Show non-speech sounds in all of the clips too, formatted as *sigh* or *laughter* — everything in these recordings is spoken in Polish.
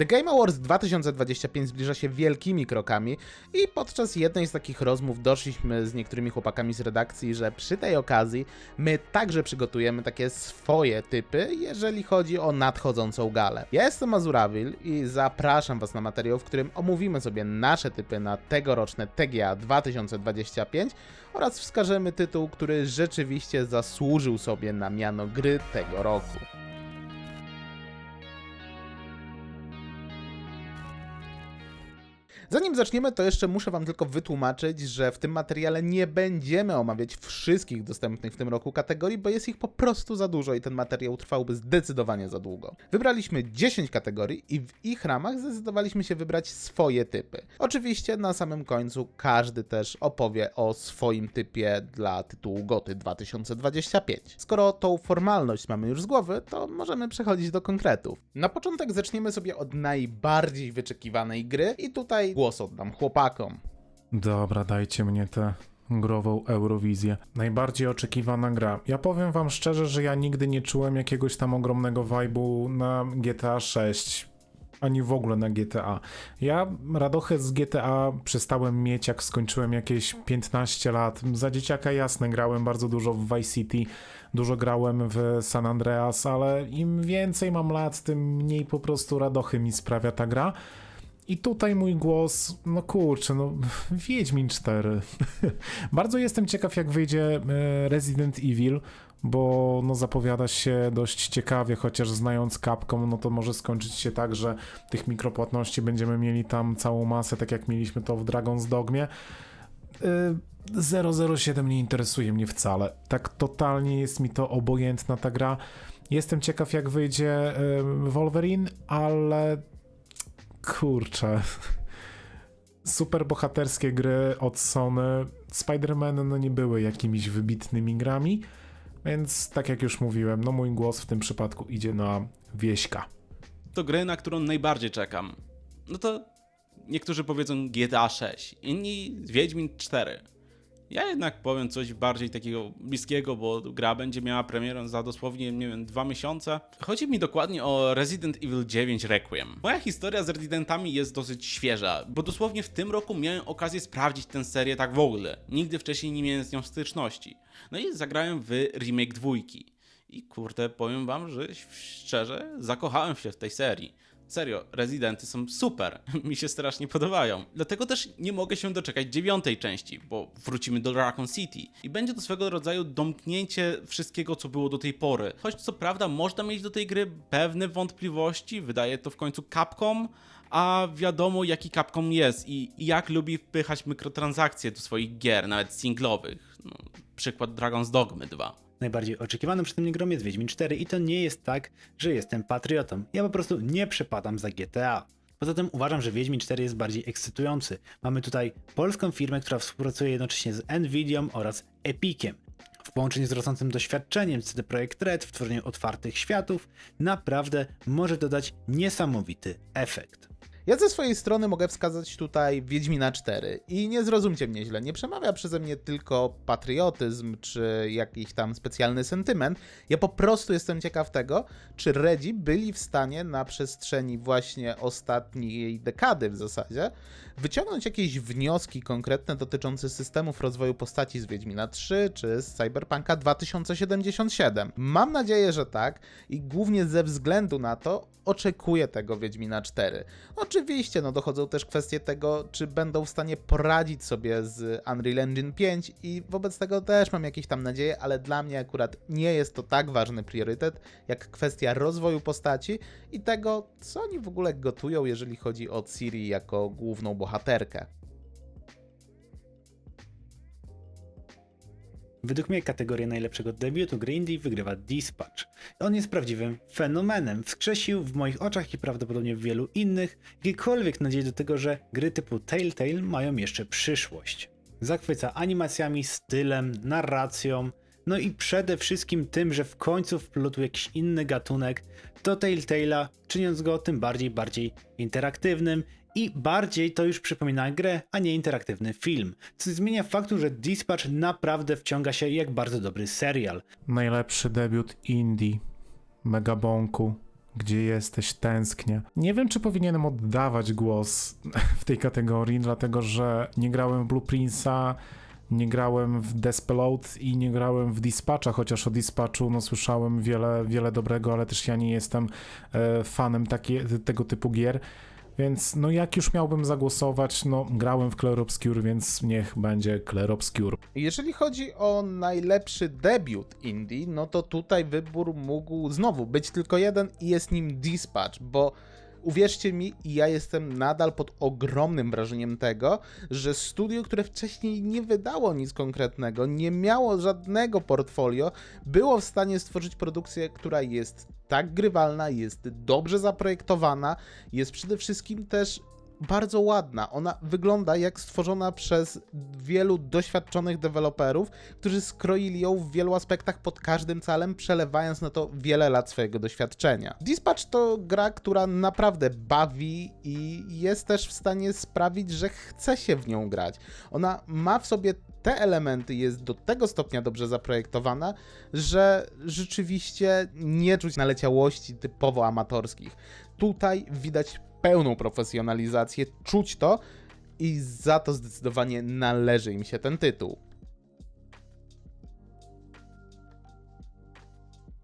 The Game Awards 2025 zbliża się wielkimi krokami i podczas jednej z takich rozmów doszliśmy z niektórymi chłopakami z redakcji, że przy tej okazji my także przygotujemy takie swoje typy, jeżeli chodzi o nadchodzącą galę. Ja jestem Azurawil i zapraszam Was na materiał, w którym omówimy sobie nasze typy na tegoroczne TGA 2025 oraz wskażemy tytuł, który rzeczywiście zasłużył sobie na miano gry tego roku. Zanim zaczniemy, to jeszcze muszę Wam tylko wytłumaczyć, że w tym materiale nie będziemy omawiać wszystkich dostępnych w tym roku kategorii, bo jest ich po prostu za dużo i ten materiał trwałby zdecydowanie za długo. Wybraliśmy 10 kategorii i w ich ramach zdecydowaliśmy się wybrać swoje typy. Oczywiście na samym końcu każdy też opowie o swoim typie dla tytułu GOTY 2025. Skoro tą formalność mamy już z głowy, to możemy przechodzić do konkretów. Na początek zaczniemy sobie od najbardziej wyczekiwanej gry i tutaj głos oddam chłopakom. Dobra, dajcie mnie tę grową Eurowizję. Najbardziej oczekiwana gra. Ja powiem wam szczerze, że ja nigdy nie czułem jakiegoś tam ogromnego vibe'u na GTA 6. Ani w ogóle na GTA. Ja radochę z GTA przestałem mieć, jak skończyłem jakieś 15 lat. Za dzieciaka jasne, grałem bardzo dużo w Vice City, dużo grałem w San Andreas, ale im więcej mam lat, tym mniej po prostu radochy mi sprawia ta gra. I tutaj mój głos, no kurczę, no Wiedźmin 4. *laughs* Bardzo jestem ciekaw, jak wyjdzie e, Resident Evil, bo no zapowiada się dość ciekawie, chociaż znając Capcom, no to może skończyć się tak, że tych mikropłatności będziemy mieli tam całą masę, tak jak mieliśmy to w Dragon's Dogmie. Y, 007 nie interesuje mnie wcale. Tak totalnie jest mi to obojętna ta gra. Jestem ciekaw, jak wyjdzie y, Wolverine, ale kurczę. Super bohaterskie gry od Sony. Spider-Man no nie były jakimiś wybitnymi grami, więc tak jak już mówiłem, no mój głos w tym przypadku idzie na Wieśka. to gry, na którą najbardziej czekam. No to niektórzy powiedzą GTA 6, inni Wiedźmin 4. Ja jednak powiem coś bardziej takiego bliskiego, bo gra będzie miała premierę za dosłownie, nie wiem, dwa miesiące. Chodzi mi dokładnie o Resident Evil 9 Requiem. Moja historia z Residentami jest dosyć świeża, bo dosłownie w tym roku miałem okazję sprawdzić tę serię tak w ogóle. Nigdy wcześniej nie miałem z nią styczności. No i zagrałem w remake dwójki. I kurde, powiem wam, że szczerze zakochałem się w tej serii. Serio, Residenty są super, *laughs* mi się strasznie podobają. Dlatego też nie mogę się doczekać dziewiątej części, bo wrócimy do Raccoon City. I będzie to swego rodzaju domknięcie wszystkiego, co było do tej pory. Choć co prawda można mieć do tej gry pewne wątpliwości, wydaje to w końcu Capcom, a wiadomo jaki Capcom jest i, i jak lubi wpychać mikrotransakcje do swoich gier, nawet singlowych. No, przykład Dragon's Dogmy 2. Najbardziej oczekiwaną przeze mnie grą jest Wiedźmin 4 i to nie jest tak, że jestem patriotą. Ja po prostu nie przepadam za GTA. Poza tym uważam, że Wiedźmin 4 jest bardziej ekscytujący. Mamy tutaj polską firmę, która współpracuje jednocześnie z Nvidią oraz Epiciem. W połączeniu z rosnącym doświadczeniem CD Projekt Red w tworzeniu otwartych światów, naprawdę może dodać niesamowity efekt. Ja ze swojej strony mogę wskazać tutaj Wiedźmina 4 i nie zrozumcie mnie źle, nie przemawia przeze mnie tylko patriotyzm czy jakiś tam specjalny sentyment. Ja po prostu jestem ciekaw tego, czy Redzi byli w stanie na przestrzeni właśnie ostatniej dekady w zasadzie wyciągnąć jakieś wnioski konkretne dotyczące systemów rozwoju postaci z Wiedźmina 3 czy z Cyberpunka 2077. Mam nadzieję, że tak i głównie ze względu na to oczekuję tego Wiedźmina 4. Oczywiście, no dochodzą też kwestie tego, czy będą w stanie poradzić sobie z Unreal Engine 5 i wobec tego też mam jakieś tam nadzieje, ale dla mnie akurat nie jest to tak ważny priorytet, jak kwestia rozwoju postaci i tego, co oni w ogóle gotują, jeżeli chodzi o Ciri jako główną bohaterkę. Według mnie kategorię najlepszego debiutu gry indie wygrywa Dispatch. On jest prawdziwym fenomenem. Wskrzesił w moich oczach i prawdopodobnie w wielu innych jakiekolwiek nadzieję do tego, że gry typu Telltale mają jeszcze przyszłość. Zachwyca animacjami, stylem, narracją, no i przede wszystkim tym, że w końcu wplótł jakiś inny gatunek do Telltale'a, czyniąc go tym bardziej, bardziej interaktywnym i bardziej to już przypomina grę, a nie interaktywny film. Co zmienia faktu, że Dispatch naprawdę wciąga się jak bardzo dobry serial. Najlepszy debiut indie, Megabonku. Gdzie jesteś? Tęsknię. Nie wiem, czy powinienem oddawać głos *laughs* w tej kategorii, dlatego że nie grałem w Blueprints'a, nie grałem w Despelode i nie grałem w Dispatcha, chociaż o Dispatchu no, słyszałem wiele, wiele dobrego, ale też ja nie jestem e, fanem takie, tego typu gier. Więc no jak już miałbym zagłosować, no grałem w Clair Obscure, więc niech będzie Clair Obscure. Jeżeli chodzi o najlepszy debiut indie, no to tutaj wybór mógł znowu być tylko jeden i jest nim Dispatch, bo uwierzcie mi, ja jestem nadal pod ogromnym wrażeniem tego, że studio, które wcześniej nie wydało nic konkretnego, nie miało żadnego portfolio, było w stanie stworzyć produkcję, która jest tak grywalna, jest dobrze zaprojektowana, jest przede wszystkim też bardzo ładna. Ona wygląda jak stworzona przez wielu doświadczonych deweloperów, którzy skroili ją w wielu aspektach pod każdym celem, przelewając na to wiele lat swojego doświadczenia. Dispatch to gra, która naprawdę bawi i jest też w stanie sprawić, że chce się w nią grać. Ona ma w sobie te elementy, jest do tego stopnia dobrze zaprojektowana, że rzeczywiście nie czuć naleciałości typowo amatorskich. Tutaj widać pełną profesjonalizację, czuć to i za to zdecydowanie należy im się ten tytuł.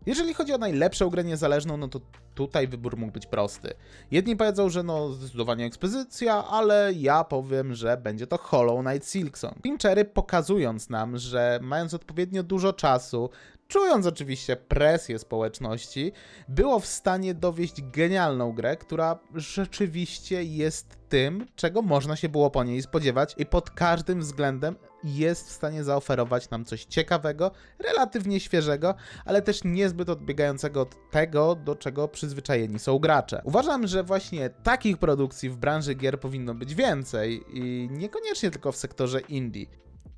Jeżeli chodzi o najlepszą grę niezależną, no to tutaj wybór mógł być prosty. Jedni powiedzą, że no zdecydowanie ekspozycja, ale ja powiem, że będzie to Hollow Knight Silksong. Pinchery pokazując nam, że mając odpowiednio dużo czasu, czując oczywiście presję społeczności, było w stanie dowieść genialną grę, która rzeczywiście jest tym, czego można się było po niej spodziewać i pod każdym względem jest w stanie zaoferować nam coś ciekawego, relatywnie świeżego, ale też niezbyt odbiegającego od tego, do czego przyzwyczajeni są gracze. Uważam, że właśnie takich produkcji w branży gier powinno być więcej i niekoniecznie tylko w sektorze indie.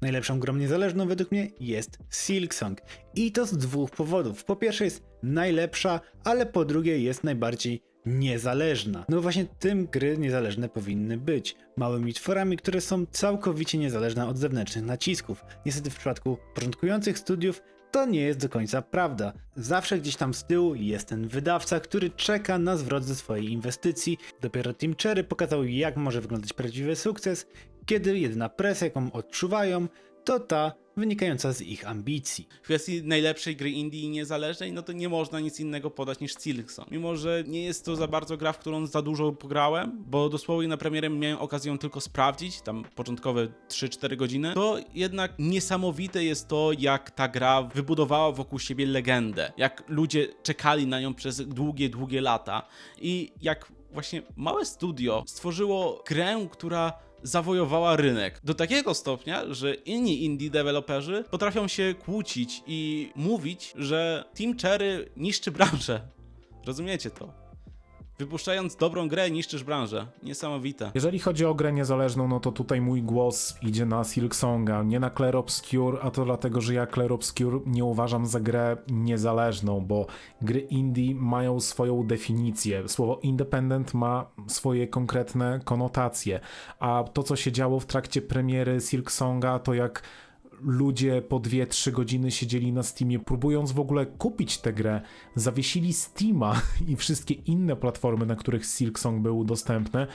Najlepszą grą niezależną według mnie jest Silksong. I to z dwóch powodów. Po pierwsze jest najlepsza, ale po drugie jest najbardziej niezależna. No właśnie tym gry niezależne powinny być. Małymi tworami, które są całkowicie niezależne od zewnętrznych nacisków. Niestety w przypadku początkujących studiów to nie jest do końca prawda. Zawsze gdzieś tam z tyłu jest ten wydawca, który czeka na zwrot ze swojej inwestycji. Dopiero Team Cherry pokazał jak może wyglądać prawdziwy sukces, kiedy jedyna presja jaką odczuwają to ta wynikająca z ich ambicji. W kwestii najlepszej gry indie i niezależnej, no to nie można nic innego podać niż Silksong. Mimo, że nie jest to za bardzo gra, w którą za dużo pograłem, bo dosłownie na premierę miałem okazję tylko sprawdzić, tam początkowe 3-4 godziny, to jednak niesamowite jest to, jak ta gra wybudowała wokół siebie legendę. Jak ludzie czekali na nią przez długie, długie lata i jak właśnie małe studio stworzyło grę, która zawojowała rynek do takiego stopnia, że inni indie deweloperzy potrafią się kłócić i mówić, że Team Cherry niszczy branżę. Rozumiecie to? Wypuszczając dobrą grę, niszczysz branżę. Niesamowite. Jeżeli chodzi o grę niezależną, no to tutaj mój głos idzie na Silksonga, nie na Clair Obscure, a to dlatego, że ja Clair Obscure nie uważam za grę niezależną, bo gry indie mają swoją definicję. Słowo independent ma swoje konkretne konotacje, a to, co się działo w trakcie premiery Silksonga, to jak ludzie po 2-3 godziny siedzieli na Steamie, próbując w ogóle kupić tę grę, zawiesili Steama *laughs* i wszystkie inne platformy, na których Silksong był dostępny.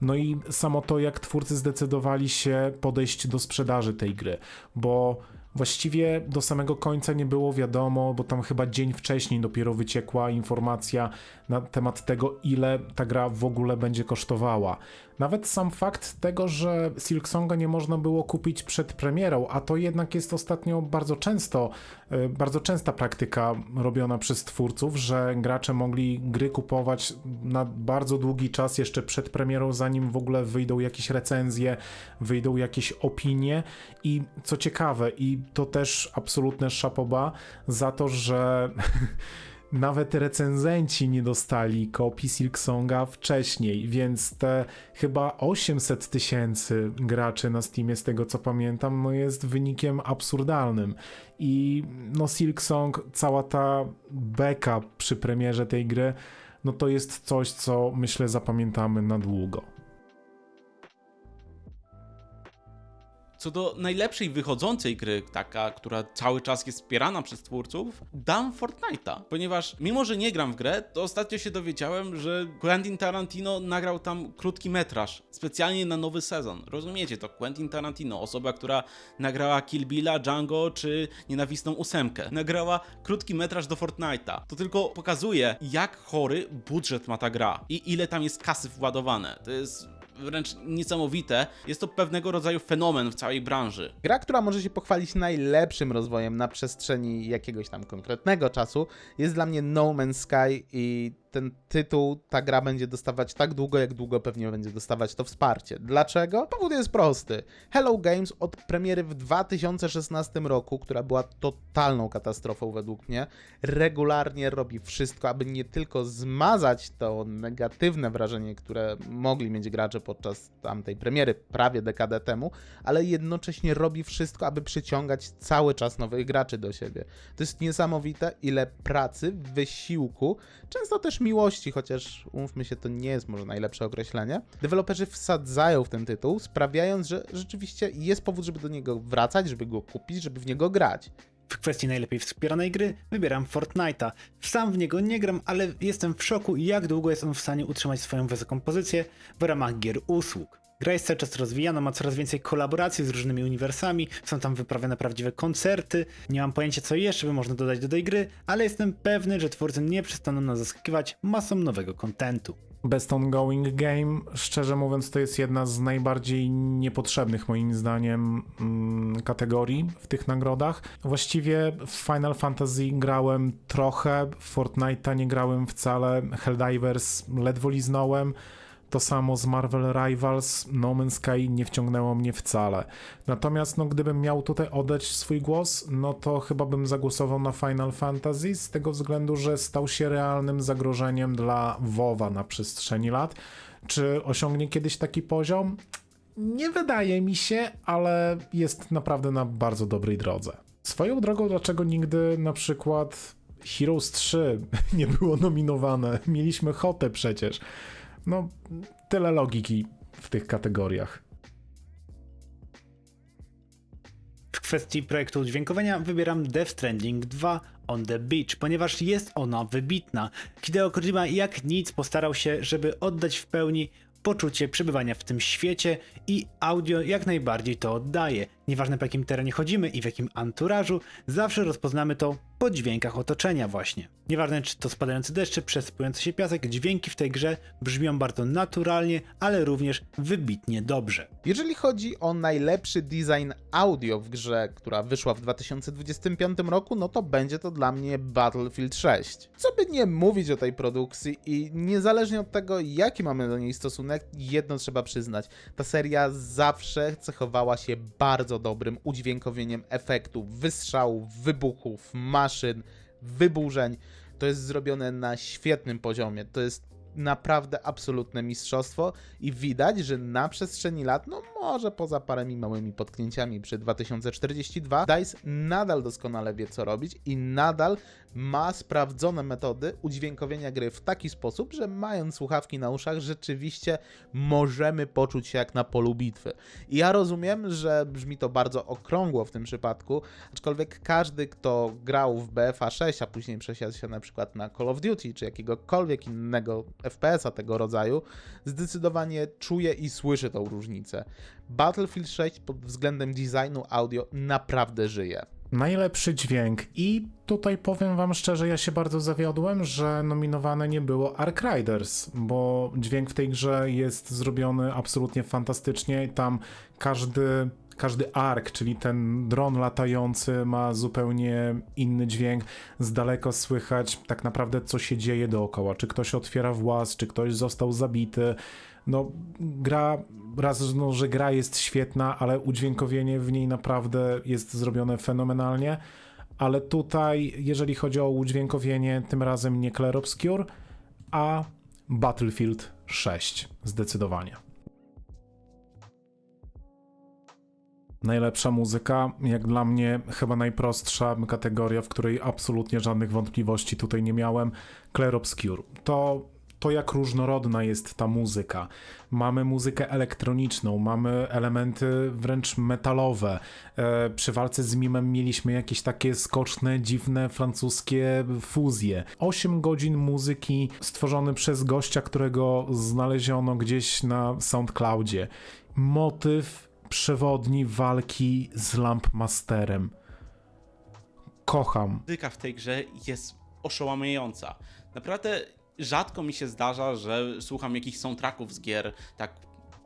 No i samo to, jak twórcy zdecydowali się podejść do sprzedaży tej gry, bo Właściwie do samego końca nie było wiadomo, bo tam chyba dzień wcześniej dopiero wyciekła informacja na temat tego, ile ta gra w ogóle będzie kosztowała. Nawet sam fakt tego, że Silksonga nie można było kupić przed premierą, a to jednak jest ostatnio bardzo często, y, bardzo częsta praktyka robiona przez twórców, że gracze mogli gry kupować na bardzo długi czas jeszcze przed premierą, zanim w ogóle wyjdą jakieś recenzje, wyjdą jakieś opinie i co ciekawe, i to też absolutne szapoba za to, że *laughs* nawet recenzenci nie dostali kopii Silksonga wcześniej, więc te chyba 800 tysięcy graczy na Steamie, z tego co pamiętam, no jest wynikiem absurdalnym. I no Silksong, cała ta beka przy premierze tej gry, no to jest coś, co myślę zapamiętamy na długo. Co do najlepszej wychodzącej gry, taka, która cały czas jest wspierana przez twórców, dam Fortnite'a. Ponieważ mimo, że nie gram w grę, to ostatnio się dowiedziałem, że Quentin Tarantino nagrał tam krótki metraż, specjalnie na nowy sezon. Rozumiecie to? Quentin Tarantino, osoba, która nagrała Kill Billa, Django czy Nienawistną Ósemkę. Nagrała krótki metraż do Fortnite'a. To tylko pokazuje, jak chory budżet ma ta gra i ile tam jest kasy władowane. To jest wręcz niesamowite. Jest to pewnego rodzaju fenomen w całej branży. Gra, która może się pochwalić najlepszym rozwojem na przestrzeni jakiegoś tam konkretnego czasu, jest dla mnie No Man's Sky i ten tytuł, ta gra będzie dostawać tak długo, jak długo pewnie będzie dostawać to wsparcie. Dlaczego? Powód jest prosty. Hello Games od premiery w 2016 roku, która była totalną katastrofą według mnie, regularnie robi wszystko, aby nie tylko zmazać to negatywne wrażenie, które mogli mieć gracze podczas tamtej premiery prawie dekadę temu, ale jednocześnie robi wszystko, aby przyciągać cały czas nowych graczy do siebie. To jest niesamowite, ile pracy, wysiłku, często też miłości, chociaż umówmy się, to nie jest może najlepsze określenie. Deweloperzy wsadzają w ten tytuł, sprawiając, że rzeczywiście jest powód, żeby do niego wracać, żeby go kupić, żeby w niego grać. W kwestii najlepiej wspieranej gry wybieram Fortnite'a. Sam w niego nie gram, ale jestem w szoku jak długo jest on w stanie utrzymać swoją wysoką pozycję w ramach gier usług. Gra jest cały czas rozwijana, ma coraz więcej kolaboracji z różnymi uniwersami, są tam wyprawiane prawdziwe koncerty. Nie mam pojęcia co jeszcze by można dodać do tej gry, ale jestem pewny, że twórcy nie przestaną nas zaskakiwać masą nowego kontentu. Best Ongoing Game, szczerze mówiąc, to jest jedna z najbardziej niepotrzebnych moim zdaniem mm, kategorii w tych nagrodach. Właściwie w Final Fantasy grałem trochę, w Fortnite'a nie grałem wcale, Helldivers ledwo liznąłem. To samo z Marvel Rivals, No Man's Sky nie wciągnęło mnie wcale. Natomiast no, gdybym miał tutaj oddać swój głos, no to chyba bym zagłosował na Final Fantasy z tego względu, że stał się realnym zagrożeniem dla WoWa na przestrzeni lat. Czy osiągnie kiedyś taki poziom? Nie wydaje mi się, ale jest naprawdę na bardzo dobrej drodze. Swoją drogą, dlaczego nigdy na przykład Heroes 3 *laughs* nie było nominowane? Mieliśmy Hotę przecież. No, tyle logiki w tych kategoriach. W kwestii projektu udźwiękowania wybieram Death Stranding 2 On the Beach, ponieważ jest ona wybitna. Hideo Kojima jak nic postarał się, żeby oddać w pełni poczucie przebywania w tym świecie i audio jak najbardziej to oddaje. Nieważne po jakim terenie chodzimy i w jakim anturażu, zawsze rozpoznamy to po dźwiękach otoczenia właśnie. Nieważne czy to spadający deszcz, czy przesypujący się piasek, dźwięki w tej grze brzmią bardzo naturalnie, ale również wybitnie dobrze. Jeżeli chodzi o najlepszy design audio w grze, która wyszła w 2025 roku, no to będzie to dla mnie Battlefield 6. Co by nie mówić o tej produkcji i niezależnie od tego, jaki mamy do niej stosunek, jedno trzeba przyznać. Ta seria zawsze cechowała się bardzo dobrym udźwiękowieniem efektów, wystrzałów, wybuchów, maszyn, wyburzeń. To jest zrobione na świetnym poziomie. To jest naprawdę absolutne mistrzostwo i widać, że na przestrzeni lat, no może poza parami małymi potknięciami przy 2042, DICE nadal doskonale wie co robić i nadal ma sprawdzone metody udźwiękowienia gry w taki sposób, że mając słuchawki na uszach rzeczywiście możemy poczuć się jak na polu bitwy. I ja rozumiem, że brzmi to bardzo okrągło w tym przypadku, aczkolwiek każdy, kto grał w BFA 6, a później przesiadł się na przykład na Call of Duty czy jakiegokolwiek innego FPS-a tego rodzaju, zdecydowanie czuje i słyszy tą różnicę. Battlefield 6 pod względem designu audio naprawdę żyje. Najlepszy dźwięk i tutaj powiem wam szczerze, ja się bardzo zawiodłem, że nominowane nie było Ark Riders, bo dźwięk w tej grze jest zrobiony absolutnie fantastycznie. Tam każdy każdy ark, czyli ten dron latający ma zupełnie inny dźwięk. Z daleko słychać tak naprawdę co się dzieje dookoła. Czy ktoś otwiera włas, czy ktoś został zabity. No, gra, raz, no, że gra jest świetna, ale udźwiękowienie w niej naprawdę jest zrobione fenomenalnie. Ale tutaj, jeżeli chodzi o udźwiękowienie, tym razem nie Clair Obscure, a Battlefield 6 zdecydowanie. Najlepsza muzyka, jak dla mnie chyba najprostsza kategoria, w której absolutnie żadnych wątpliwości tutaj nie miałem. Clair Obscure. To to, jak różnorodna jest ta muzyka. Mamy muzykę elektroniczną, mamy elementy wręcz metalowe. E, przy walce z mimem mieliśmy jakieś takie skoczne, dziwne francuskie fuzje. 8 godzin muzyki stworzony przez gościa, którego znaleziono gdzieś na SoundCloudzie. Motyw przewodni walki z Lampmasterem. Kocham. muzyka w tej grze jest oszałamiająca. Naprawdę rzadko mi się zdarza, że słucham jakichś soundtracków z gier tak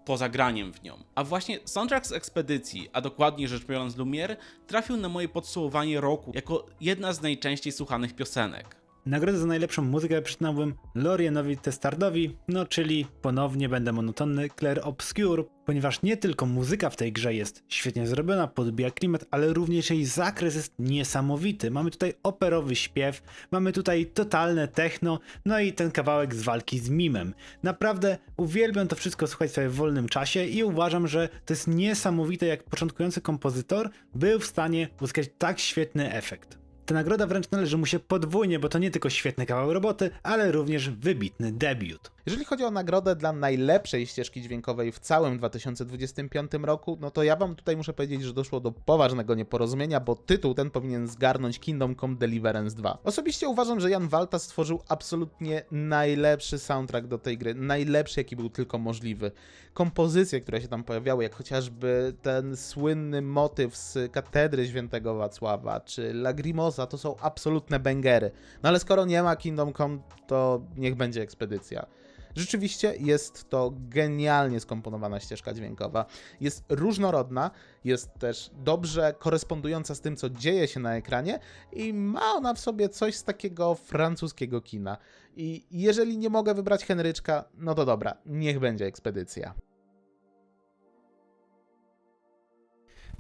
poza graniem w nią. A właśnie soundtrack z Ekspedycji, a dokładniej rzecz biorąc Lumiere, trafił na moje podsumowanie roku jako jedna z najczęściej słuchanych piosenek. Nagrodę za najlepszą muzykę przyznałbym Lorienowi Testardowi, no czyli ponownie będę monotonny Claire Obscure, ponieważ nie tylko muzyka w tej grze jest świetnie zrobiona, podbija klimat, ale również jej zakres jest niesamowity. Mamy tutaj operowy śpiew, mamy tutaj totalne techno, no i ten kawałek z walki z mimem. Naprawdę uwielbiam to wszystko słuchać sobie w wolnym czasie i uważam, że to jest niesamowite, jak początkujący kompozytor był w stanie uzyskać tak świetny efekt. Ta nagroda wręcz należy mu się podwójnie, bo to nie tylko świetny kawał roboty, ale również wybitny debiut. Jeżeli chodzi o nagrodę dla najlepszej ścieżki dźwiękowej w całym 2025 roku, no to ja wam tutaj muszę powiedzieć, że doszło do poważnego nieporozumienia, bo tytuł ten powinien zgarnąć Kingdom Come Deliverance 2. Osobiście uważam, że Jan Walta stworzył absolutnie najlepszy soundtrack do tej gry, najlepszy jaki był tylko możliwy. Kompozycje, które się tam pojawiały, jak chociażby ten słynny motyw z Katedry Świętego Wacława, czy Lagrimosa, to są absolutne bęgery. No ale skoro nie ma Kingdom Come, to niech będzie ekspedycja. Rzeczywiście jest to genialnie skomponowana ścieżka dźwiękowa. Jest różnorodna, jest też dobrze korespondująca z tym, co dzieje się na ekranie i ma ona w sobie coś z takiego francuskiego kina. I jeżeli nie mogę wybrać Henryczka, no to dobra, niech będzie ekspedycja.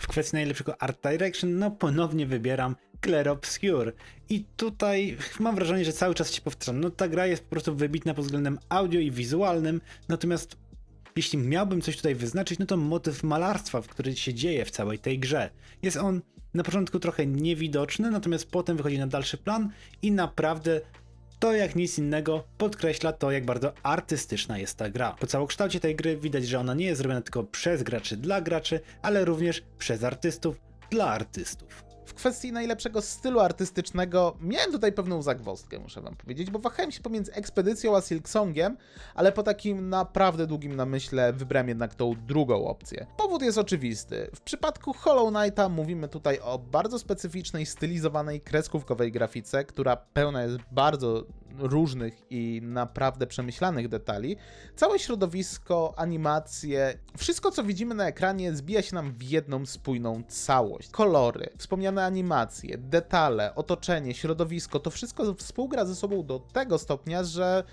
W kwestii najlepszego art direction, no ponownie wybieram Claire Obscure. I tutaj mam wrażenie, że cały czas się powtarzam. No ta gra jest po prostu wybitna pod względem audio i wizualnym, natomiast jeśli miałbym coś tutaj wyznaczyć, no to motyw malarstwa, który się dzieje w całej tej grze. Jest on na początku trochę niewidoczny, natomiast potem wychodzi na dalszy plan i naprawdę to jak nic innego podkreśla to, jak bardzo artystyczna jest ta gra. Po całokształcie tej gry widać, że ona nie jest zrobiona tylko przez graczy dla graczy, ale również przez artystów dla artystów. W kwestii najlepszego stylu artystycznego miałem tutaj pewną zagwozdkę, muszę wam powiedzieć, bo wahałem się pomiędzy Ekspedycją a Silksongiem, ale po takim naprawdę długim namyśle wybrałem jednak tą drugą opcję. Powód jest oczywisty. W przypadku Hollow Knighta mówimy tutaj o bardzo specyficznej, stylizowanej, kreskówkowej grafice, która pełna jest bardzo różnych i naprawdę przemyślanych detali. Całe środowisko, animacje, wszystko co widzimy na ekranie zbija się nam w jedną spójną całość. Kolory, wspomniane animacje, detale, otoczenie, środowisko, to wszystko współgra ze sobą do tego stopnia, że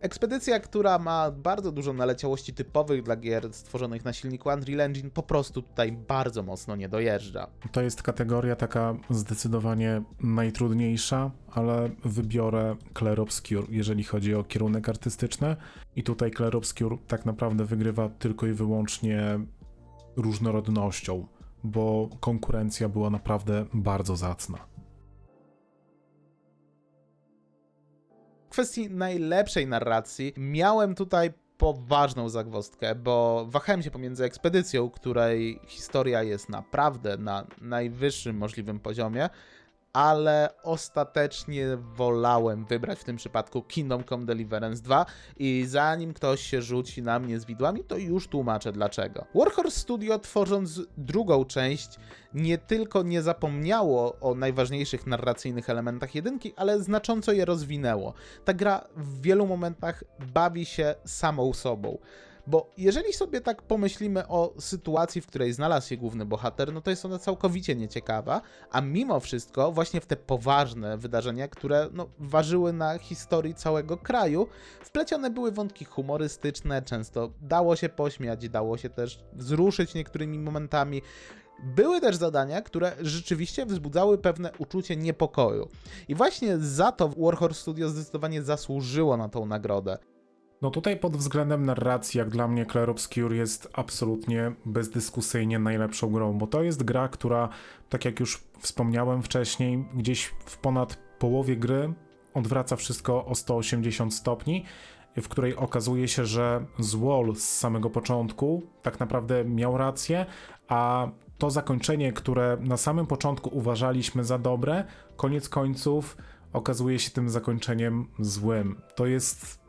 Ekspedycja, która ma bardzo dużo naleciałości typowych dla gier stworzonych na silniku Unreal Engine, po prostu tutaj bardzo mocno nie dojeżdża. To jest kategoria taka zdecydowanie najtrudniejsza, ale wybiorę Claire Obscure, jeżeli chodzi o kierunek artystyczny. I tutaj Claire Obscure tak naprawdę wygrywa tylko i wyłącznie różnorodnością, bo konkurencja była naprawdę bardzo zacna. Kwestii najlepszej narracji miałem tutaj poważną zagwozdkę, bo wahałem się pomiędzy ekspedycją, której historia jest naprawdę na najwyższym możliwym poziomie, ale ostatecznie wolałem wybrać w tym przypadku Kingdom Come Deliverance 2 i zanim ktoś się rzuci na mnie z widłami, to już tłumaczę dlaczego. Warhorse Studio tworząc drugą część nie tylko nie zapomniało o najważniejszych narracyjnych elementach jedynki, ale znacząco je rozwinęło. Ta gra w wielu momentach bawi się samą sobą. Bo jeżeli sobie tak pomyślimy o sytuacji, w której znalazł się główny bohater, no to jest ona całkowicie nieciekawa, a mimo wszystko właśnie w te poważne wydarzenia, które no, ważyły na historii całego kraju, wplecione były wątki humorystyczne, często dało się pośmiać, dało się też wzruszyć niektórymi momentami. Były też zadania, które rzeczywiście wzbudzały pewne uczucie niepokoju. I właśnie za to Warhorse Studio zdecydowanie zasłużyło na tą nagrodę. No tutaj pod względem narracji, jak dla mnie Claire Obscure jest absolutnie bezdyskusyjnie najlepszą grą, bo to jest gra, która, tak jak już wspomniałem wcześniej, gdzieś w ponad połowie gry odwraca wszystko o 180 stopni w której okazuje się, że Zwol z samego początku tak naprawdę miał rację, a to zakończenie, które na samym początku uważaliśmy za dobre, koniec końców okazuje się tym zakończeniem złym. To jest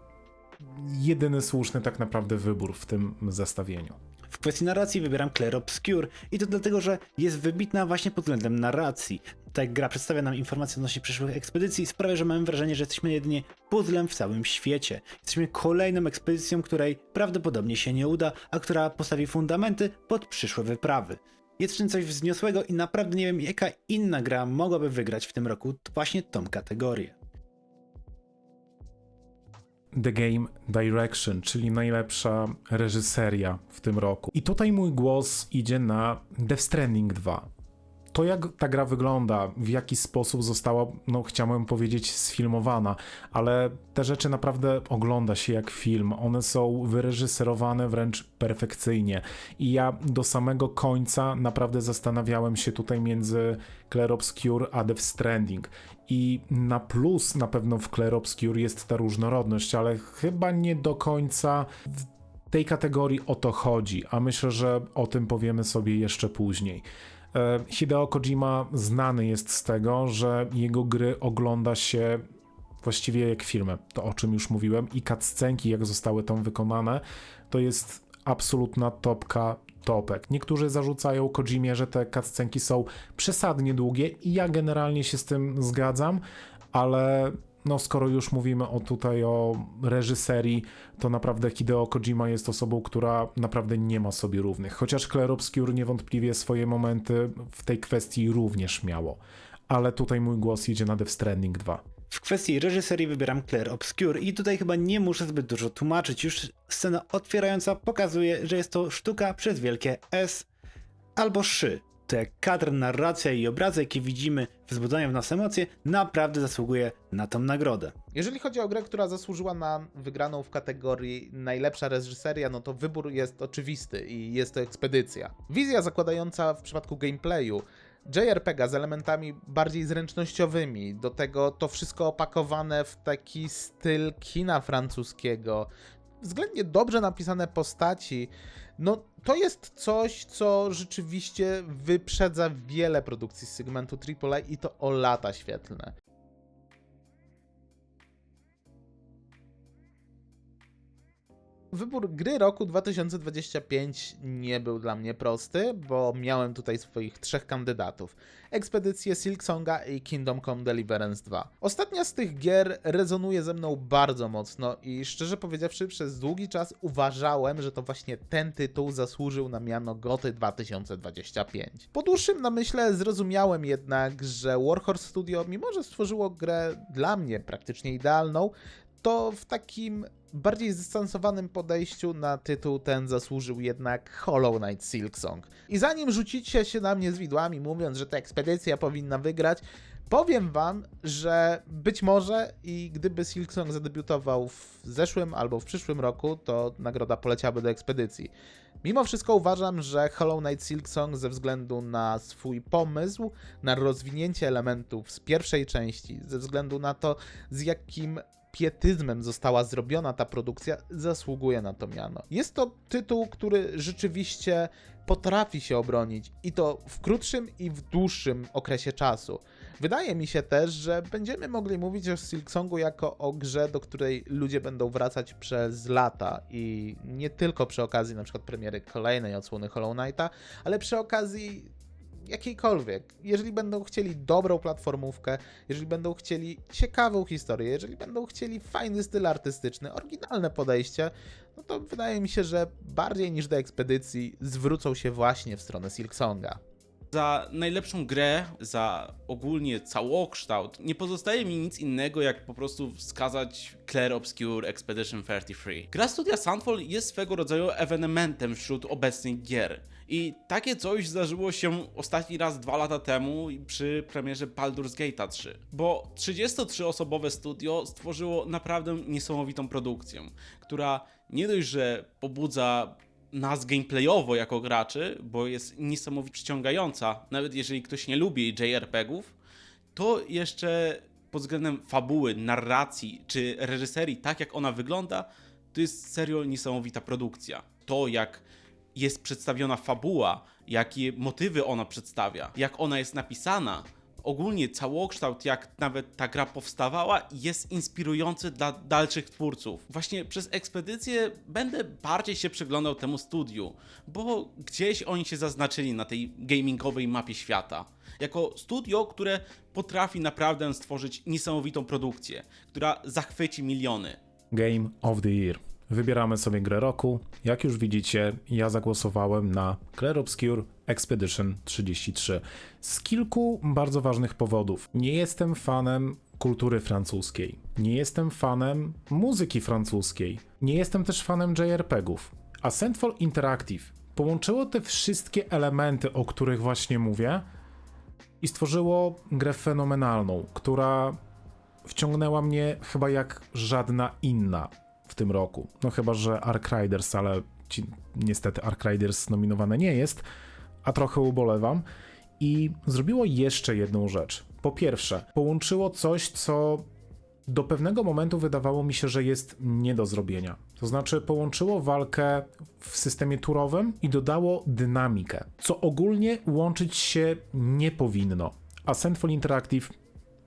jedyny słuszny tak naprawdę wybór w tym zestawieniu. W kwestii narracji wybieram Clair Obscure i to dlatego, że jest wybitna właśnie pod względem narracji. Ta gra przedstawia nam informacje odnośnie przyszłych ekspedycji i sprawia, że mamy wrażenie, że jesteśmy jedynie puzzlem w całym świecie. Jesteśmy kolejną ekspedycją, której prawdopodobnie się nie uda, a która postawi fundamenty pod przyszłe wyprawy. Jest w tym coś wzniosłego i naprawdę nie wiem, jaka inna gra mogłaby wygrać w tym roku właśnie tą kategorię. The Game Direction, czyli najlepsza reżyseria w tym roku. I tutaj mój głos idzie na Death Stranding 2. To jak ta gra wygląda, w jaki sposób została, no chciałem powiedzieć, sfilmowana, ale te rzeczy naprawdę ogląda się jak film. One są wyreżyserowane wręcz perfekcyjnie. I ja do samego końca naprawdę zastanawiałem się tutaj między Clair Obscure a Death Stranding. I na plus na pewno w Clair Obscure jest ta różnorodność, ale chyba nie do końca tej kategorii o to chodzi, a myślę, że o tym powiemy sobie jeszcze później. E, Hideo Kojima znany jest z tego, że jego gry ogląda się właściwie jak filmy, to o czym już mówiłem, i cutscenki, jak zostały tam wykonane, to jest absolutna topka topek. Niektórzy zarzucają Kojimie, że te cutscenki są przesadnie długie i ja generalnie się z tym zgadzam, ale no skoro już mówimy o tutaj o reżyserii, to naprawdę Hideo Kojima jest osobą, która naprawdę nie ma sobie równych. Chociaż Clair Obscure niewątpliwie swoje momenty w tej kwestii również miało. Ale tutaj mój głos idzie na Death Stranding 2. W kwestii reżyserii wybieram Clair Obscure i tutaj chyba nie muszę zbyt dużo tłumaczyć. Już scena otwierająca pokazuje, że jest to sztuka przez wielkie S albo szy. Jak kadr, narracja i obrazy, jakie widzimy, wzbudzają w nas emocje, naprawdę zasługuje na tą nagrodę. Jeżeli chodzi o grę, która zasłużyła na wygraną w kategorii najlepsza reżyseria, no to wybór jest oczywisty i jest to ekspedycja. Wizja zakładająca w przypadku gameplayu JRPG z elementami bardziej zręcznościowymi, do tego to wszystko opakowane w taki styl kina francuskiego, względnie dobrze napisane postaci, no to jest coś, co rzeczywiście wyprzedza wiele produkcji z segmentu AAA i to o lata świetlne. Wybór gry roku 2025 nie był dla mnie prosty, bo miałem tutaj swoich trzech kandydatów. Ekspedycję Silksonga i Kingdom Come Deliverance 2. Ostatnia z tych gier rezonuje ze mną bardzo mocno i szczerze powiedziawszy przez długi czas uważałem, że to właśnie ten tytuł zasłużył na miano GOTY 2025. Po dłuższym namyśle zrozumiałem jednak, że Warhorse Studio, mimo że stworzyło grę dla mnie praktycznie idealną, to w takim bardziej zdystansowanym podejściu na tytuł ten zasłużył jednak Hollow Knight Silksong. I zanim rzucicie się na mnie z widłami, mówiąc, że ta ekspedycja powinna wygrać, powiem wam, że być może i gdyby Silksong zadebiutował w zeszłym albo w przyszłym roku, to nagroda poleciałaby do ekspedycji. Mimo wszystko uważam, że Hollow Knight Silksong ze względu na swój pomysł, na rozwinięcie elementów z pierwszej części, ze względu na to, z jakim pietyzmem została zrobiona ta produkcja, zasługuje na to miano. Jest to tytuł, który rzeczywiście potrafi się obronić i to w krótszym i w dłuższym okresie czasu. Wydaje mi się też, że będziemy mogli mówić o Silksongu jako o grze, do której ludzie będą wracać przez lata i nie tylko przy okazji na przykład premiery kolejnej odsłony Hollow Knighta, ale przy okazji jakiejkolwiek. Jeżeli będą chcieli dobrą platformówkę, jeżeli będą chcieli ciekawą historię, jeżeli będą chcieli fajny styl artystyczny, oryginalne podejście, no to wydaje mi się, że bardziej niż do ekspedycji zwrócą się właśnie w stronę Silksonga. Za najlepszą grę, za ogólnie całokształt, nie pozostaje mi nic innego, jak po prostu wskazać Clair Obscure Expedition 33. Gra studia Sunfall jest swego rodzaju ewenementem wśród obecnych gier. I takie coś zdarzyło się ostatni raz dwa lata temu przy premierze Baldur's Gate 3, bo 33-osobowe studio stworzyło naprawdę niesamowitą produkcję, która nie dość, że pobudza nas gameplayowo jako graczy, bo jest niesamowicie przyciągająca, nawet jeżeli ktoś nie lubi JRPG-ów, to jeszcze pod względem fabuły, narracji czy reżyserii, tak jak ona wygląda, to jest serio niesamowita produkcja. To, jak jest przedstawiona fabuła, jakie motywy ona przedstawia, jak ona jest napisana, ogólnie całokształt, jak nawet ta gra powstawała, jest inspirujący dla dalszych twórców. Właśnie przez ekspedycję będę bardziej się przyglądał temu studiu, bo gdzieś oni się zaznaczyli na tej gamingowej mapie świata. Jako studio, które potrafi naprawdę stworzyć niesamowitą produkcję, która zachwyci miliony. Game of the Year. Wybieramy sobie grę roku. Jak już widzicie, ja zagłosowałem na Clair Obscure Expedition 33. Z kilku bardzo ważnych powodów. Nie jestem fanem kultury francuskiej. Nie jestem fanem muzyki francuskiej. Nie jestem też fanem JRPG-ów. A Central Interactive połączyło te wszystkie elementy, o których właśnie mówię, i stworzyło grę fenomenalną, która wciągnęła mnie chyba jak żadna inna w tym roku. No chyba, że Ark Riders, ale ci, niestety Ark Riders nominowane nie jest, a trochę ubolewam. I zrobiło jeszcze jedną rzecz. Po pierwsze, połączyło coś, co do pewnego momentu wydawało mi się, że jest nie do zrobienia. To znaczy, połączyło walkę w systemie turowym i dodało dynamikę, co ogólnie łączyć się nie powinno. A Central Interactive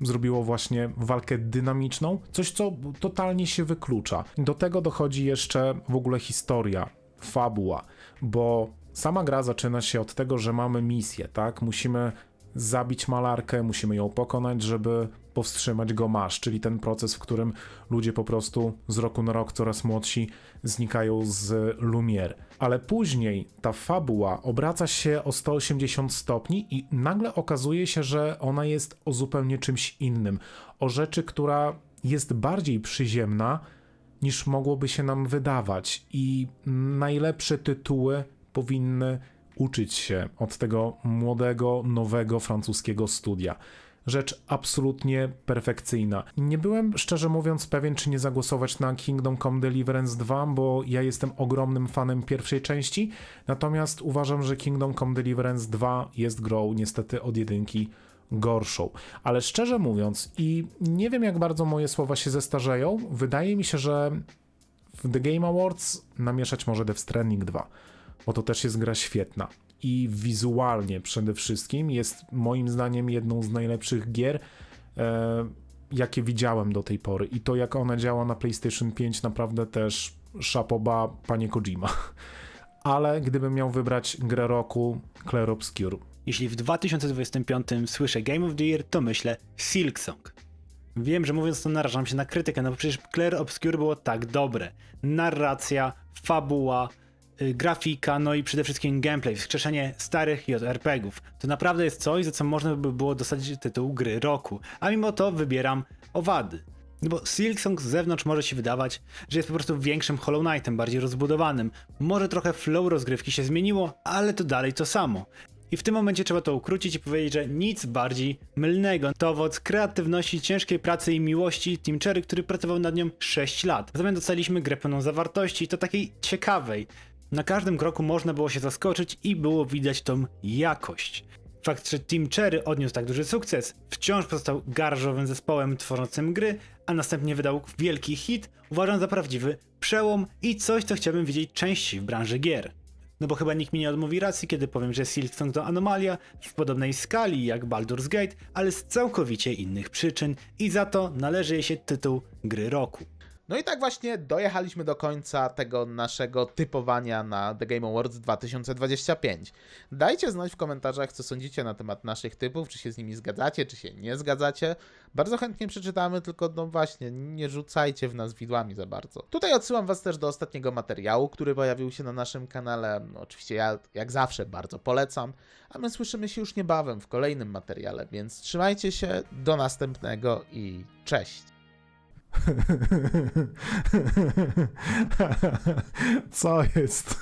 zrobiło właśnie walkę dynamiczną, coś co totalnie się wyklucza. Do tego dochodzi jeszcze w ogóle historia, fabuła, bo sama gra zaczyna się od tego, że mamy misję, tak? Musimy zabić malarkę, musimy ją pokonać, żeby powstrzymać go masz, czyli ten proces, w którym ludzie po prostu z roku na rok coraz młodsi znikają z Lumière. Ale później ta fabuła obraca się o 180 stopni i nagle okazuje się, że ona jest o zupełnie czymś innym, o rzeczy, która jest bardziej przyziemna niż mogłoby się nam wydawać i najlepsze tytuły powinny uczyć się od tego młodego, nowego francuskiego studia. Rzecz absolutnie perfekcyjna. Nie byłem, szczerze mówiąc, pewien, czy nie zagłosować na Kingdom Come Deliverance 2, bo ja jestem ogromnym fanem pierwszej części, natomiast uważam, że Kingdom Come Deliverance 2 jest grą niestety od jedynki gorszą. Ale szczerze mówiąc, i nie wiem jak bardzo moje słowa się zestarzeją, wydaje mi się, że w The Game Awards namieszać może Death Stranding 2, bo to też jest gra świetna. I wizualnie przede wszystkim jest moim zdaniem jedną z najlepszych gier, e, jakie widziałem do tej pory. I to jak ona działa na PlayStation 5 naprawdę też szapoba panie Kojima. *laughs* Ale gdybym miał wybrać grę roku, Clair Obscure. Jeśli w 2025 słyszę Game of the Year, to myślę Silksong. Wiem, że mówiąc to narażam się na krytykę, no bo przecież Clair Obscure było tak dobre. Narracja, fabuła, grafika, no i przede wszystkim gameplay, wskrzeszenie starych JRPG-ów. To naprawdę jest coś, za co można by było dostać tytuł gry roku. A mimo to wybieram owady. No bo Silksong z zewnątrz może się wydawać, że jest po prostu większym Hollow Knightem, bardziej rozbudowanym. Może trochę flow rozgrywki się zmieniło, ale to dalej to samo. I w tym momencie trzeba to ukrócić i powiedzieć, że nic bardziej mylnego. To owoc kreatywności, ciężkiej pracy i miłości Team Cherry, który pracował nad nią 6 lat. W zamian dostaliśmy grę pełną zawartości, to takiej ciekawej. Na każdym kroku można było się zaskoczyć i było widać tą jakość. Fakt, że Team Cherry odniósł tak duży sukces, wciąż pozostał garżowym zespołem tworzącym gry, a następnie wydał wielki hit, uważam za prawdziwy przełom i coś, co chciałbym widzieć częściej w branży gier. No bo chyba nikt mi nie odmówi racji, kiedy powiem, że Silksong to anomalia w podobnej skali jak Baldur's Gate, ale z całkowicie innych przyczyn i za to należy jej się tytuł gry roku. No i tak właśnie dojechaliśmy do końca tego naszego typowania na The Game Awards 2025. Dajcie znać w komentarzach, co sądzicie na temat naszych typów, czy się z nimi zgadzacie, czy się nie zgadzacie. Bardzo chętnie przeczytamy, tylko no właśnie, nie rzucajcie w nas widłami za bardzo. Tutaj odsyłam was też do ostatniego materiału, który pojawił się na naszym kanale. No, oczywiście ja, jak zawsze, bardzo polecam, a my słyszymy się już niebawem w kolejnym materiale, więc trzymajcie się, do następnego i cześć! *laughs* Co jest?